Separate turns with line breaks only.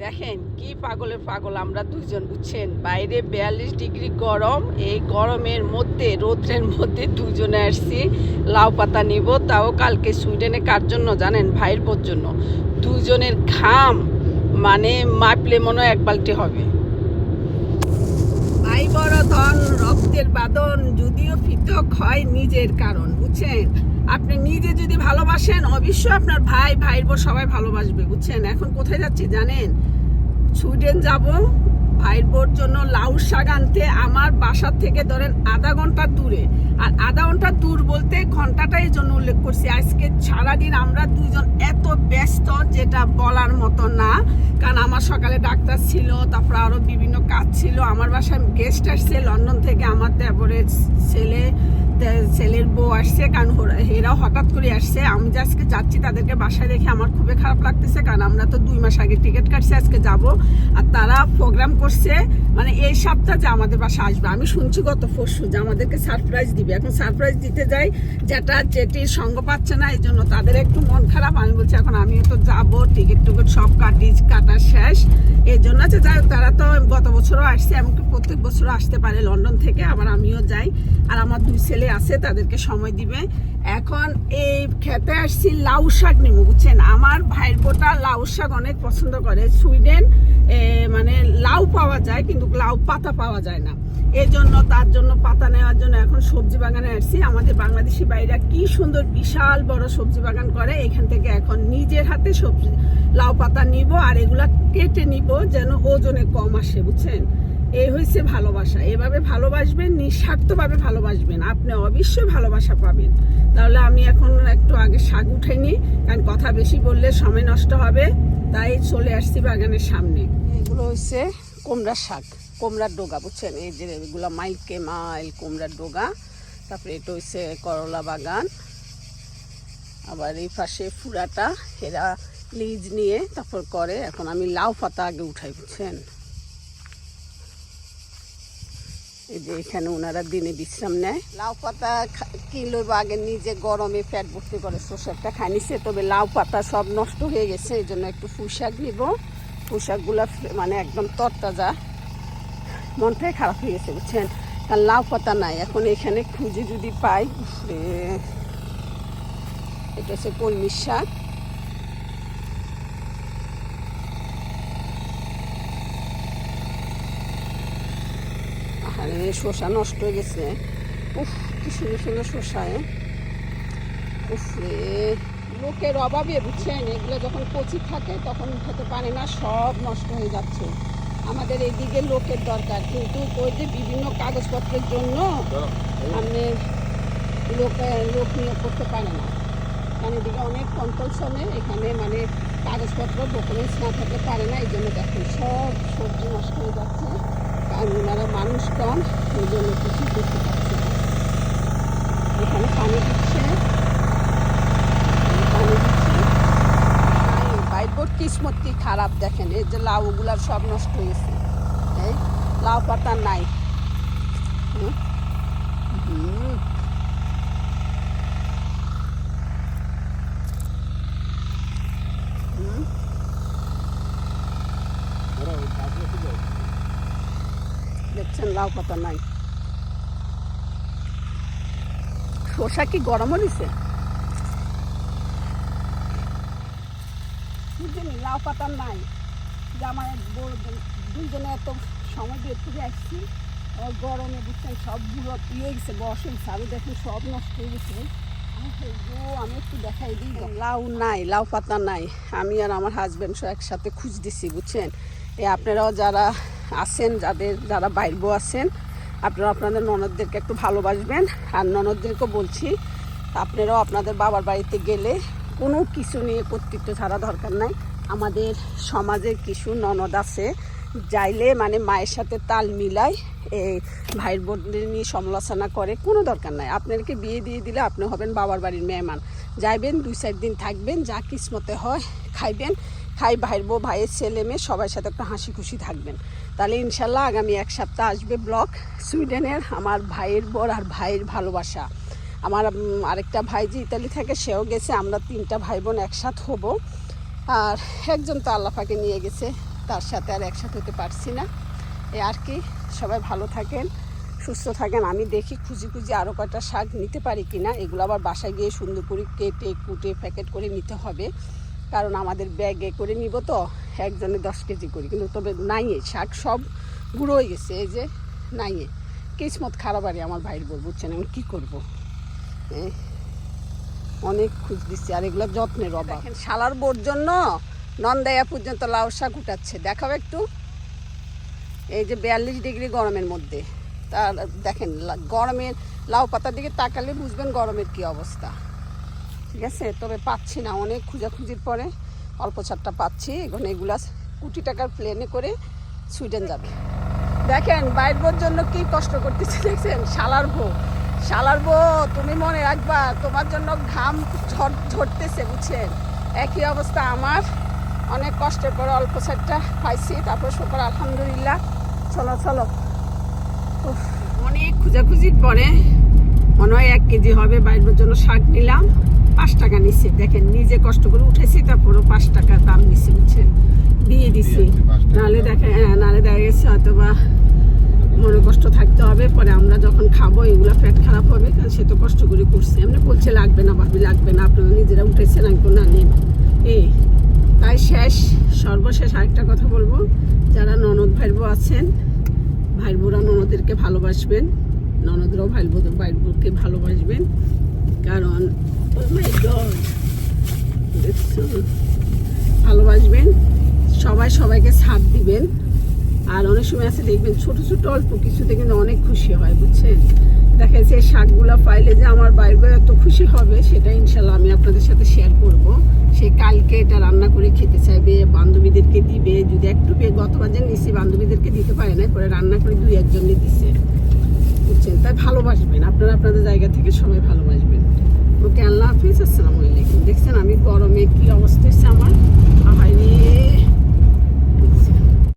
দেখেন কি পাগলের পাগল আমরা দুজন, বুঝছেন? বাইরে বিয়াল্লিশ ডিগ্রি গরম, এই গরমের মধ্যে, রৌদ্রের মধ্যে দুজনে আসছি, লাউ পাতা নিব, তাও কালকে সুইডেনে কার জন্য জানেন? ভাইয়ের বোর জন্য। দুজনের ঘাম মানে মাপলে মনে এক বালতি হবে। ভাই বড় ধন, রক্তের বাদন, যদিও পৃথক হয় নিজের কারণ, বুঝছেন? আপনি নিজে যদি ভালোবাসেন, অবশ্যই আপনার ভাই, ভাইয়ের বোন সবাই ভালোবাসবে, বুঝছেন? এখন কোথায় যাচ্ছি জানেন? সুইডেন যাব, ভাইয়ের বোর জন্য লাউ শাক আনতে, আমার বাসার থেকে ধরেন আধা ঘণ্টা দূরে। আর আধা ঘণ্টা দূর বলতে ঘন্টাটা এই জন্য উল্লেখ করছি। আজকে সারাদিন আমরা দুজন এত ব্যস্ত যেটা বলার মতো না। কারণ আমার সকালে ডাক্তার ছিল, তারপর আরও বিভিন্ন কাজ ছিল। আমার বাসায় গেস্ট আসছে, লন্ডন থেকে আমার দেবরের ছেলে ছেলের বউ আসছে, কারণ এরাও হঠাৎ করে আসছে। আমি যে আজকে যাচ্ছি তাদেরকে বাসায় রেখে আমার খুবই খারাপ লাগতেছে, কারণ আমরা তো দুই মাস আগে টিকিট কাটছি, আজকে যাব। আর তারা প্রোগ্রাম করছে মানে এই সপ্তাহ যে আমাদের বাসায় আসবে। আমি শুনছি গত পরশু যে আমাদেরকে সারপ্রাইজ দিবে। এখন সারপ্রাইজ দিতে যাই, যেটা যেটির সঙ্গ পাচ্ছে না, এই জন্য তাদের একটু মন খারাপ। আমি বলছি, এখন আমিও তো যাব, টিকিট টুকিট সব কাটি, কাটা শেষ। এই জন্য যে যাই তারা তো গত বছরও আসছে, এমনকি প্রত্যেক বছরও আসতে পারে লন্ডন থেকে, আবার আমিও যাই। আমার দুই ছেলে আছে, তাদেরকে সময় দিবে। এখন এই খেতে আসছি লাউ শাক নেব বুঝছেন? আমার ভাইয়ের বোটা লাউ শাক অনেক পছন্দ করে। সুইডেন মানে লাউ পাওয়া যায়, কিন্তু লাউ পাতা পাওয়া যায় না। এই জন্য, তার জন্য পাতা নেওয়ার জন্য এখন সবজি বাগানে আসছি। আমাদের বাংলাদেশি বাইরা কি সুন্দর বিশাল বড় সবজি বাগান করে। এখান থেকে এখন নিজের হাতে সবজি, লাউ পাতা নিব আর এগুলা কেটে নিব যেন ওজনে কম আসে, বুঝছেন? এই হয়েছে ভালোবাসা। এভাবে ভালোবাসবেন, নিঃস্বার্থভাবে ভালোবাসবেন। আপনি অবশ্যই ভালোবাসা পাবেন। তাহলে আমি এখন একটু আগে শাক উঠাইনি কারণ কথা বেশি বললে সময় নষ্ট হবে, তাই চলে আসছি বাগানের সামনে। এগুলো হচ্ছে কুমড়ার শাক, কুমড়ার ডোগা, বুঝছেন? এই যে এগুলো মাইলকে মাইল কুমড়ার ডোগা, তারপরে এটা হচ্ছে করলা বাগান। আবার এই পাশে ফুরাটা এরা লিজ নিয়ে তারপর করে। এখন আমি লাউ পাতা আগে উঠাই, বুঝছেন? এই যে এখানে ওনারা দিনে বিশ্রাম নেয়। লাউ পাতা বা আগে নিজে গরমে পেট ভর্তি করে শোষাকটা খাই নিছে, তবে লাউ পাতা সব নষ্ট হয়ে গেছে, এই জন্য একটু পুঁশাক নিব। পুঁশাকগুলো মানে একদম তরতাজা। মনটাই খারাপ হয়ে গেছে, বুঝছেন? কারণ লাউ পাতা নাই, এখন এখানে খুঁজে যদি পাই এটা হচ্ছে কলমির শাক। আরে শসা নষ্ট হয়ে গেছে। উফ, কি সুন্দর সুন্দর শসা এ। উফ লোকের অভাবে বুঝছেন, এগুলো যখন কচি থাকে, তখন খেতে পারে না, সব নষ্ট হয়ে যাচ্ছে। আমাদের এইদিকে লোকের দরকার, কিন্তু ওই যে বিভিন্ন কাগজপত্রের জন্য আপনি লোক লোক নিয়োগ করতে পারে না। কারণ এদিকে অনেক কন্ট্রোলসনে এখানে মানে কাগজপত্র ডকুমেন্টস না থাকতে পারে না এই জন্য দেখেন সব সবজি নষ্ট হয়ে যাচ্ছে। কারণ ওনারা মানুষ কম ওই জন্য কিছু করতে পারছে না। এখানে পানি দিচ্ছে। পানি দিচ্ছে। বাইবর কিসমত খারাপ দেখেন, এই যে লাউগুলার সব নষ্ট হয়েছে। এই লাউ পাতা নাই। হুম? হুম দেখছেন লাউ পাতা নাই। শসা কি গরমও দিছে? বুঝলি লাউ পাতা নাই। যে আমার দুইজনে এত সময় দিয়ে ঘুরে আসছি আর গরমে বুঝছেন সবগুলো ইয়ে গেছে বসে আরও দেখুন সব নষ্ট হয়ে গেছে। আমি একটু দেখাই দিই লাউ নাই, লাউ পাতা নাই। আমি আর আমার হাজব্যান্ড সব একসাথে খুঁজতেছি বুঝছেন? এই আপনারাও যারা আছেন, যাদের, যারা বাইরবো আছেন, আপনারা আপনাদের ননদদেরকে একটু ভালোবাসবেন। আর ননদদেরকে বলছি, আপনারাও আপনাদের বাবার বাড়িতে গেলে কোনো কিছু নিয়ে কর্তৃত্ব ছাড়া দরকার নাই। আমাদের সমাজের কিছু ননদ আছে, যাইলে মানে মায়ের সাথে তাল মিলায় এই ভাইয়ের বোনদের নিয়ে সমালোচনা করে, কোনো দরকার নাই। আপনাদেরকে বিয়ে দিয়ে দিলে আপনি হবেন বাবার বাড়ির মেহমান। যাইবেন, দুই চার দিন থাকবেন, যা কিসমতে হয় খাইবেন। খাই ভাইয়ের বউ, ভাইয়ের ছেলে, মেয়ে, সবার সাথে একটু হাসি খুশি থাকবেন। তাহলে ইনশাল্লাহ আগামী এক সপ্তাহ আসবে ব্লগ সুইডেনের আমার ভাইয়ের বর আর ভাইয়ের ভালোবাসা। আমার আরেকটা ভাই যে ইতালি থাকে, সেও গেছে, আমরা তিনটা ভাই বোন একসাথ হব। আর একজন তো আল্লাপাকে নিয়ে গেছে, তার সাথে আর একসাথে হতে পারছি না। এ আর কি, সবাই ভালো থাকেন, সুস্থ থাকেন। আমি দেখি খুঁজি খুঁজি আরও কয়টা শাক নিতে পারি কি না এগুলো আবার বাসায় গিয়ে সুন্দর করে কেটে কুটে প্যাকেট করে নিতে হবে। কারণ আমাদের ব্যাগে করে নিব তো একজনে দশ কেজি করি। কিন্তু তবে নাইয়ে শাক সব গুঁড়ো হয়ে গেছে এই যে নাইয়ে। কিসমত খারাপ আরে আমার ভাইয়ের বল বুঝছেন? আমি কী করব? অনেক খুঁজ দিচ্ছি আর এগুলো যত্নের অভাব। শালার বোর জন্য নন্দাইয়া পর্যন্ত লাউ শাক উঠাচ্ছে। দেখাও একটু। এই যে বিয়াল্লিশ ডিগ্রি গরমের মধ্যে। তার দেখেন গরমের লাউ পাতার দিকে তাকালে বুঝবেন গরমের কি অবস্থা। ঠিক আছে তবে পাচ্ছি না। অনেক খুঁজাখুঁজির পরে অল্প ছাড়টা পাচ্ছি। এখন এগুলা কোটি টাকার প্লেনে করে সুইডেন যাবে। দেখেন, বাইরবোর জন্য কি কষ্ট করতেছে, দেখছেন? শালার বউ। শালার বউ, তুমি মনে রাখবা, তোমার জন্য ঘাম ঝর- ঝরতেছে, বুঝছেন? একই অবস্থা আমার। অনেক কষ্টের পরে অল্প সাইডটা পাইছি। তারপর শুকর, আলহামদুলিল্লাহ। চলো চলো। অনেক খোঁজাখুঁজির পরে মনে হয় এক কেজি হবে। বাইরের জন্য শাক নিলাম। পাঁচ টাকা নিচ্ছে দেখেন নিজে কষ্ট করে উঠেছি তারপরও পাঁচ টাকা দাম নিচ্ছে বুঝছেন? দিয়ে দিছি। নাহলে দেখে হ্যাঁ নাহলে দেখা গেছে হয়তো বা মনে কষ্ট থাকতে হবে পরে আমরা যখন খাব এগুলো পেট খারাপ হবে কারণ সে তো কষ্ট করে করছে। এমনি বলছে লাগবে না ভাবি লাগবে না আপনারা নিজেরা উঠেছেন আমি কোনো নিন। এই তাই শেষ সর্বশেষ আরেকটা কথা বলব। যারা ননদ ভাইবো আছেন ভাইবোরা ননদেরকে ভালোবাসবেন ননদরাও ভাইবো ভাইবোকে ভালোবাসবেন। কারণ? ভালোবাসবেন, সবাই সবাইকে ছাড় দিবেন, আর অনেক সময় আছে দেখবেন ছোট ছোট অল্প কিছুতে কিন্তু অনেক খুশি হয়, বুঝছেন? দেখা যাচ্ছে শাকগুলো পাইলে যে আমার বাইরে এত খুশি হবে, সেটা ইনশাল্লাহ আমি আপনাদের সাথে শেয়ার করব। সে কালকে এটা রান্না করে খেতে চাইবে, বান্ধবীদেরকে দিবে, যদি একটু গতবার যে নিছি, বান্ধবীদেরকে দিতে পারে না পরে রান্না করে দুই একজনই দিছে। বুঝছেন? তাই ভালোবাসবেন, আপনারা আপনাদের জায়গা থেকে সবাই ভালোবাসবেন। মোটামুটি আল্লাহ হাফিজ আসসালামু আলাইকুম। দেখছেন আমি গরমে কী অবস্থা হয়েছে আমার? আহারি